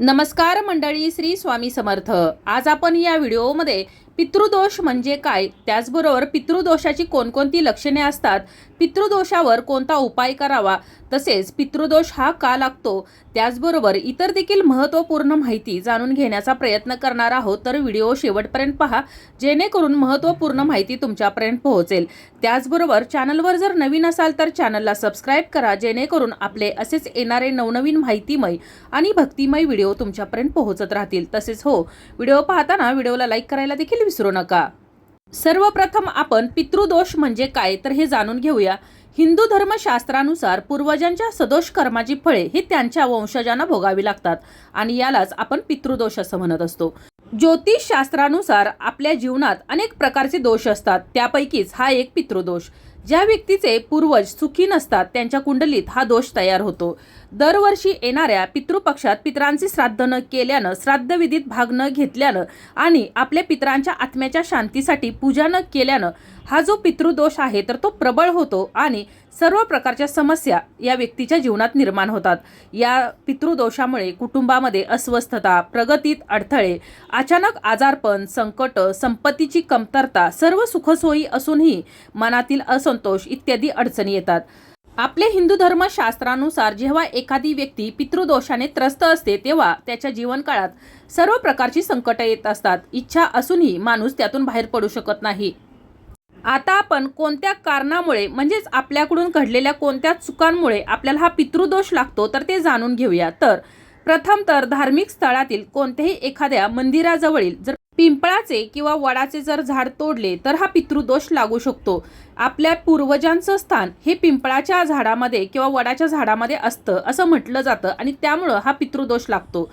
नमस्कार मंडळी श्री स्वामी समर्थ. आज आपण या व्हिडिओमध्ये पितृदोष म्हणजे काय? त्याचबरोबर पितृदोषाची कोणकोणती लक्षणे असतात? पितृदोषावर कोणता उपाय करावा? तसेच पितृदोष हा का लागतो? त्याचबरोबर इतर देखील महत्त्वपूर्ण माहिती जाणून घेण्याचा प्रयत्न करणार आहोत तर व्हिडिओ शेवटपर्यंत पहा. जेणेकरून महत्त्वपूर्ण माहिती तुमच्यापर्यंत पोहोचेल. त्याचबरोबर चॅनलवर जर नवीन असाल तर चॅनलला सबस्क्राईब करा जेणेकरून आपले असेच येणारे नवनवीन माहितीमय आणि भक्तिमय व्हिडिओ तुमच्यापर्यंत पोहोचत राहतील. तसेच हो व्हिडिओ पाहताना व्हिडिओला लाईक करायला देखील विसरू नका. सर्वप्रथम आपण पितृदोष म्हणजे काय? तर हे जाणून घेऊया. हिंदू धर्मशास्त्रानुसार पूर्वजांच्या सदोष कर्माची फळे ही त्यांच्या वंशजांना भोगावी लागतात आणि यालाच आपण पितृदोष असं म्हणत असतो. ज्योतिष शास्त्रानुसार आपल्या जीवनात अनेक प्रकारचे दोष असतात. त्यापैकीच हा एक पितृदोष. ज्या व्यक्तीचे पूर्वज सुखी नसतात त्यांच्या कुंडलीत हा दोष तयार होतो. दरवर्षी येणाऱ्या पितृपक्षात पित्रांचे श्राद्ध न केल्यानं श्राद्धविधीत भाग न घेतल्यानं आणि आपल्या पितरांच्या आत्म्याच्या शांतीसाठी पूजा न केल्यानं हा जो पितृदोष आहे तर तो प्रबळ होतो आणि सर्व प्रकारच्या समस्या या व्यक्तीच्या जीवनात निर्माण होतात. या पितृदोषामुळे कुटुंबामध्ये अस्वस्थता प्रगतीत अडथळे अचानक आजारपण संकट संपत्तीची कमतरता सर्व सुखसोयी असूनही मनातील असंतोष इत्यादी अडचणी येतात. आपले हिंदू धर्मशास्त्रानुसार जेव्हा एखादी व्यक्ती पितृदोषाने त्रस्त असते तेव्हा त्याच्या जीवनकाळात सर्व प्रकारची संकटं येत असतात. इच्छा असूनही माणूस त्यातून बाहेर पडू शकत नाही. आता आपण कोणत्या कारणामुळे म्हणजेच आपल्याकडून घडलेल्या कोणत्या चुकांमुळे आपल्याला हा पितृदोष लागतो तर ते जाणून घेऊया. तर प्रथम तर धार्मिक स्थळातील कोणत्याही एखाद्या मंदिराजवळील जर पिंपळाचे किंवा वडाचे जर झाड तोडले तर हा पितृदोष लागू शकतो. आपल्या पूर्वजांचं स्थान हे पिंपळाच्या झाडामध्ये किंवा वडाच्या झाडामध्ये असतं असं म्हटलं जातं आणि त्यामुळं हा पितृदोष लागतो.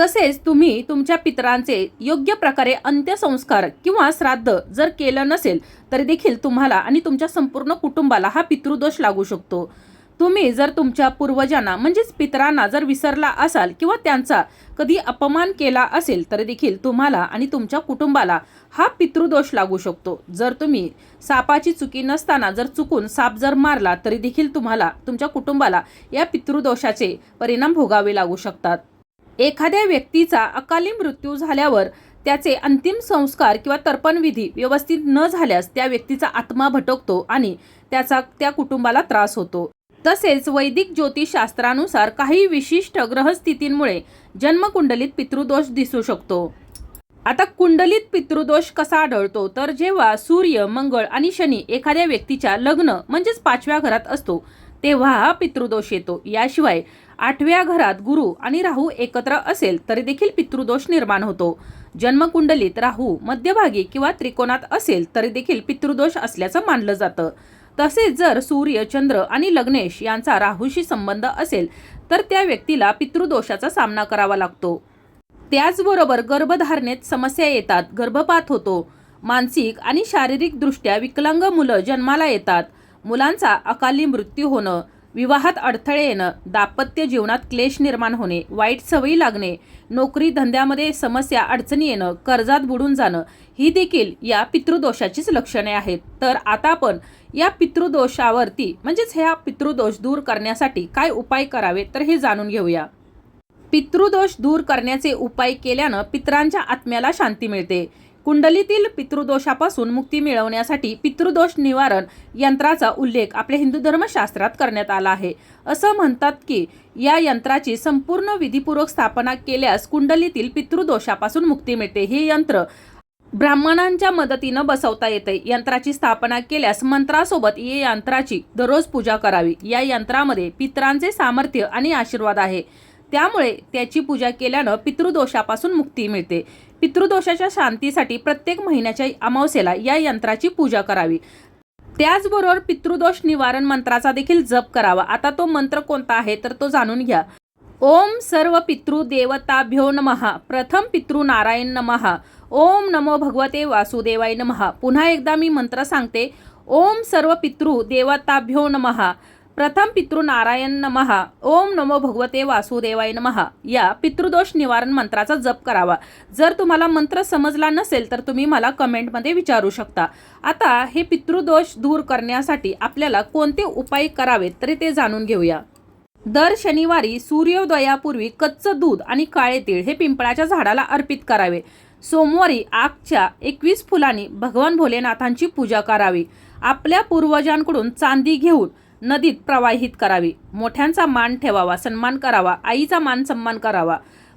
तसेच तुम्ही तुमच्या पितरांचे योग्य प्रकारे अंत्यसंस्कार किंवा श्राद्ध जर केलं नसेल तरी देखील तुम्हाला आणि तुमच्या संपूर्ण कुटुंबाला हा पितृदोष लागू शकतो. तुम्ही जर तुमच्या पूर्वजांना म्हणजेच पितरांना जर विसरला असाल किंवा त्यांचा कधी अपमान केला असेल तरी देखील तुम्हाला आणि तुमच्या कुटुंबाला हा पितृदोष लागू शकतो. जर तुम्ही सापाची चुकी नसताना जर चुकून साप जर मारला तरी देखील तुम्हाला तुमच्या कुटुंबाला या पितृदोषाचे परिणाम भोगावे लागू शकतात. एखाद्या व्यक्तीचा अकाली मृत्यू झाल्यावर त्याचे अंतिम संस्कार किंवा तर्पणविधी व्यवस्थित न झाल्यास त्या व्यक्तीचा आत्मा भटकतो आणि त्याचा त्या कुटुंबाला त्रास होतो. तसेच वैदिक ज्योतिषशास्त्रानुसार काही विशिष्ट ग्रहस्थितींमुळे जन्मकुंडलीत पितृदोष दिसू शकतो. आता कुंडलीत पितृदोष कसा आढळतो? तर जेव्हा सूर्य मंगळ आणि शनी एखाद्या व्यक्तीच्या लग्न म्हणजेच पाचव्या घरात असतो तेव्हा हा पितृदोष येतो. याशिवाय आठव्या घरात गुरु आणि राहू एकत्र असेल तरी देखील पितृदोष निर्माण होतो. जन्मकुंडलीत राहू मध्यभागी किंवा त्रिकोणात असेल तरी देखील पितृदोष असल्याचं मानलं जातं. तसेच जर सूर्य चंद्र आणि लग्नेश यांचा राहूशी संबंध असेल तर त्या व्यक्तीला पितृदोषाचा सामना करावा लागतो. त्याचबरोबर गर्भधारणेत समस्या येतात गर्भपात होतो. मानसिक आणि शारीरिकदृष्ट्या विकलांग मुलं जन्माला येतात. मुलांचा अकाली मृत्यू होणं विवाहात अडथळे येणं दाम्पत्य जीवनात क्लेश निर्माण होणे वाईट सवयी लागणे नोकरी धंद्यामध्ये समस्या अडचणी येणं कर्जात बुडून जाणं ही देखील या पितृदोषाचीच लक्षणे आहेत. तर आता आपण या पितृदोषावरती म्हणजेच ह्या पितृदोष दूर करण्यासाठी काय उपाय करावे तर हे जाणून घेऊया. पितृदोष दूर करण्याचे उपाय केल्यानं पितरांच्या आत्म्याला शांती मिळते. कुंडलीतील पितृदोषापासून मुक्ती मिळवण्यासाठी पितृदोष निवारण यंत्राचा उल्लेख आपल्या हिंदू धर्मशास्त्रात करण्यात आला आहे. असं म्हणतात की या यंत्राची संपूर्ण विधीपूर्वक स्थापना केल्यास कुंडलीतील पितृदोषापासून मुक्ती मिळते. हे यंत्र ब्राह्मणांच्या मदतीनं बसवता येते. यंत्राची स्थापना केल्यास मंत्रासोबत या यंत्राची दररोज पूजा करावी. या यंत्रामध्ये पितरांचे सामर्थ्य आणि आशीर्वाद आहे. त्यामुळे त्याची पूजा केल्यानं पितृदोषापासून मुक्ती मिळते. पितृदोषाच्या शांतीसाठी प्रत्येक महिन्याच्या अमावस्येला या यंत्राची पूजा करावी. त्याचबरोबर पितृदोष निवारण मंत्राचा देखील जप करावा. आता तो मंत्र कोणता आहे तर तो जाणून घ्या. ओम सर्व पितृ देवताभ्यो नमः. प्रथम पितृ नारायण नमहा ओम नमो भगवते वासुदेवाय नमहा पुन्हा एकदा मी मंत्र सांगते. ओम सर्व पितृ देवताभ्यो नमहा प्रथम पितृ नारायण नमहा ओम नमो भगवते वासुदेवाय नमहा या पितृदोष निवारण मंत्राचा जप करावा. जर तुम्हाला मंत्र समजला नसेल तर तुम्ही मला कमेंटमध्ये विचारू शकता. आता हे पितृदोष दूर करण्यासाठी आपल्याला कोणते उपाय करावेत तरी ते जाणून घेऊया. दर शनिवारी सूर्योदयापूर्वी कच्चं दूध आणि काळे तीळ हे पिंपळाच्या झाडाला अर्पित करावे. सोमवारी आगच्या एकवीस फुलांनी भगवान भोलेनाथांची पूजा करावी. आपल्या पूर्वजांकडून चांदी घेऊन नदीत प्रवाहित करावी. मोठ्यांचा मान ठेवावा सन्मान करावा आईचा मान सन्मान करावा.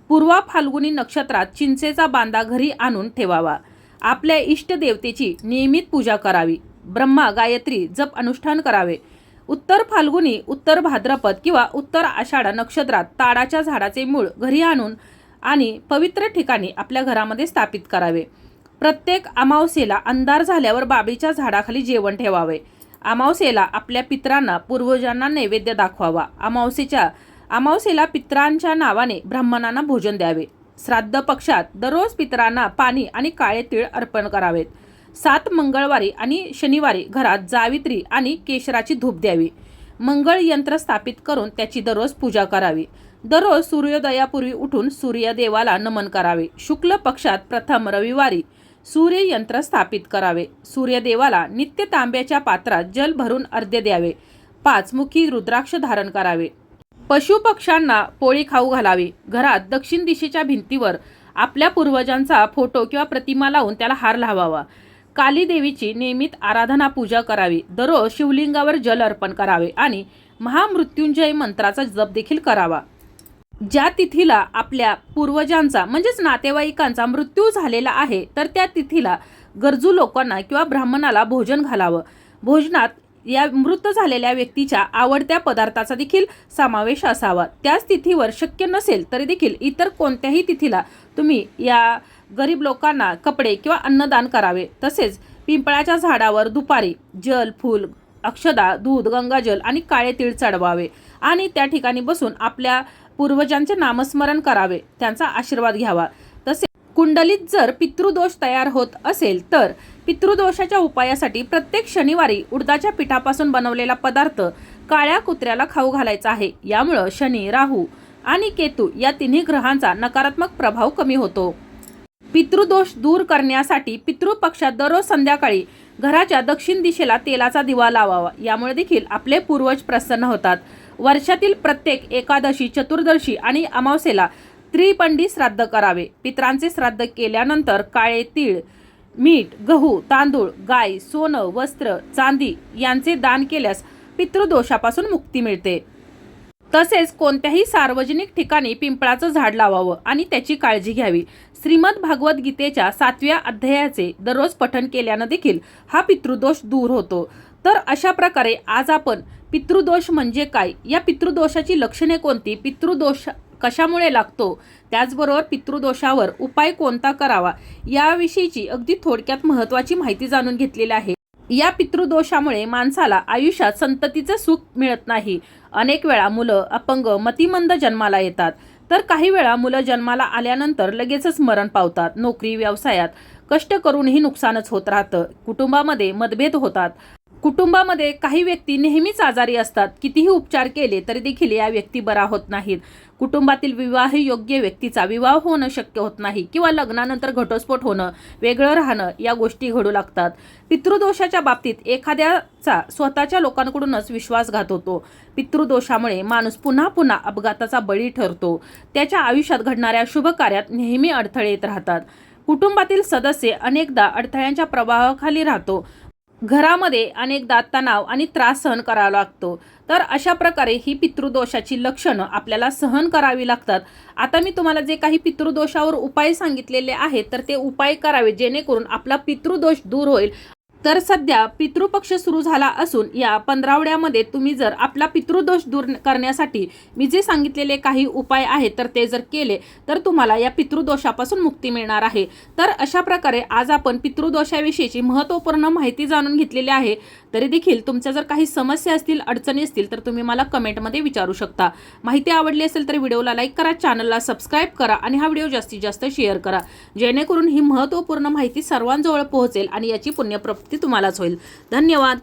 पूर्वा फाल्गुनी नक्षत्रात चिंचेचा बांधा घरी आणून ठेवावा. आपल्या इष्टदेवतेची नियमित पूजा करावी. ब्रह्मा गायत्री जप अनुष्ठान करावे. उत्तर फाल्गुनी उत्तर भाद्रपद किंवा उत्तर आषाढा नक्षत्रात ताडाच्या झाडाचे मूळ घरी आणून आणि पवित्र ठिकाणी आपल्या घरामध्ये स्थापित करावे. प्रत्येक अमावस्येला अंधार झाल्यावर बाबीच्या झाडाखाली जेवण ठेवावे. अमावस्येला आपल्या पितरांना पूर्वजांना नैवेद्य दाखवावा. अमावस्येच्या अमावस्येला पितरांच्या नावाने ब्राह्मणांना भोजन द्यावे. श्राद्ध पक्षात दररोज पितरांना पाणी आणि काळे तीळ अर्पण करावेत. सात मंगळवारी आणि शनिवारी घरात जावित्री आणि केशराची धूप द्यावी. मंगळ यंत्र स्थापित करून त्याची दररोज पूजा करावी. दररोज सूर्योदयापूर्वी उठून सूर्यदेवाला नमन करावे. शुक्ल पक्षात प्रथम रविवारी सूर्य यंत्र स्थापित करावे. सूर्यदेवाला नित्य तांब्याच्या पात्रात जल भरून अर्ध्य द्यावे. पाचमुखी रुद्राक्ष धारण करावे. पशुपक्ष्यांना पोळी खाऊ घालावी. घरात दक्षिण दिशेच्या भिंतीवर आपल्या पूर्वजांचा फोटो किंवा प्रतिमा लावून त्याला हार लावावा. काली देवीची नियमित आराधना पूजा करावी. दररोज शिवलिंगावर जल अर्पण करावे आणि महामृत्युंजय मंत्राचा जप देखील करावा. ज्या तिथीला आपल्या पूर्वजांचा म्हणजेच नातेवाईकांचा मृत्यू झालेला आहे तर त्या तिथीला गरजू लोकांना किंवा ब्राह्मणाला भोजन घालावं. भोजनात या मृत झालेल्या व्यक्तीच्या आवडत्या पदार्थाचा देखील समावेश असावा. त्याच तिथीवर शक्य नसेल तरी देखील इतर कोणत्याही तिथीला तुम्ही या गरीब लोकांना कपडे किंवा अन्नदान करावे. तसेच पिंपळाच्या झाडावर दुपारी जल फूल अक्षदा दूध गंगाजल आणि काळे तीळ चढवावे. आणि त्या ठिकाणी बसून आपल्या पूर्वजांचे नामस्मरण करावे त्यांचा आशीर्वाद घ्यावा. तसे कुंडलीत जर पितृदोष तयार होत असेल तर पितृदोषाच्या उपायासाठी प्रत्येक शनिवारी उडदाच्या पिठापासून बनवलेला पदार्थ काळ्या कुत्र्याला खाऊ घालायचा आहे. यामुळं शनी राहू आणि केतू या तिन्ही ग्रहांचा नकारात्मक प्रभाव कमी होतो. पितृदोष दूर करण्यासाठी पितृपक्षात दररोज संध्याकाळी घराच्या दक्षिण दिशेला तेलाचा दिवा लावावा. यामुळे देखील आपले पूर्वज प्रसन्न होतात. वर्षातील प्रत्येक एकादशी चतुर्दशी आणि अमावस्येला त्रिपंडी श्राद्ध करावे. पित्रांचे श्राद्ध केल्यानंतर काळे तीळ मीठ गहू तांदूळ गाय सोनं वस्त्र चांदी यांचे दान केल्यास पितृदोषापासून मुक्ती मिळते. तसेच कोणत्याही सार्वजनिक ठिकाणी पिंपळाचं झाड लावावं आणि त्याची काळजी घ्यावी. श्रीमद भागवत गीतेच्या सातव्या अध्यायाचे दररोज पठण केल्यानं देखील हा पितृदोष दूर होतो. तर अशा प्रकारे आज आपण पितृदोष म्हणजे काय? या पितृदोषाची लक्षणे कोणती? पितृदोष कशामुळे लागतो? त्याचबरोबर पितृदोषावर उपाय कोणता करावा? याविषयीची अगदी थोडक्यात महत्त्वाची माहिती जाणून घेतलेली आहे. या पितृदोषामुळे माणसाला आयुष्यात संततीचं सुख मिळत नाही. अनेक वेळा मुलं अपंग मतिमंद जन्माला येतात. तर काही वेळा मुलं जन्माला आल्यानंतर लगेचच मरण पावतात. नोकरी व्यवसायात कष्ट करूनही नुकसानच होत राहतं. कुटुंबामध्ये मतभेद होतात. कुटुंबामध्ये काही व्यक्ती नेहमीच आजारी असतात. कितीही उपचार केले तरी देखील या व्यक्ती बरा होत नाहीत. कुटुंबातील विवाह योग्य व्यक्तीचा विवाह होणं शक्य होत नाही किंवा लग्नानंतर घटस्फोट होणं वेगळं राहणं या गोष्टी घडू लागतात. पितृदोषाच्या बाबतीत एखाद्याचा स्वतःच्या लोकांकडूनच विश्वासघात होतो. पितृदोषामुळे माणूस पुन्हा पुन्हा अपघाताचा बळी ठरतो. त्याच्या आयुष्यात घडणाऱ्या शुभ कार्यात नेहमी अडथळे येत राहतात. कुटुंबातील सदस्य अनेकदा अडथळ्यांच्या प्रभावाखाली राहतो. घरामध्ये अनेकदा तणाव आणि त्रास सहन करावा लागतो. तर अशा प्रकारे ही पितृदोषाची लक्षणं आपल्याला सहन करावी लागतात. आता मी तुम्हाला जे काही पितृदोषावर उपाय सांगितलेले आहेत तर ते उपाय करावे जेणेकरून आपला पितृदोष दूर होईल. तर सध्या पितृपक्ष सुरू झाला असून या पंधरावड्यामध्ये तुम्ही जर आपला पितृदोष दूर करण्यासाठी मी जे सांगितलेले काही उपाय आहेत तर ते जर केले तर तुम्हाला या पितृदोषापासून मुक्ती मिळणार आहे. तर अशा प्रकारे आज आपण पितृदोषाविषयीची महत्त्वपूर्ण माहिती जाणून घेतलेली आहे. तरी देखील तुमच्या जर काही समस्या असतील अडचणी असतील तर तुम्ही मला कमेंटमध्ये विचारू शकता. माहिती आवडली असेल तर व्हिडिओला लाईक करा चॅनलला सबस्क्राईब करा आणि हा व्हिडिओ जास्तीत जास्त शेअर करा. जेणेकरून ही महत्त्वपूर्ण माहिती सर्वांजवळ पोहोचेल आणि याची पुण्यप्राप्ती तुम्हालाच होईल. धन्यवाद.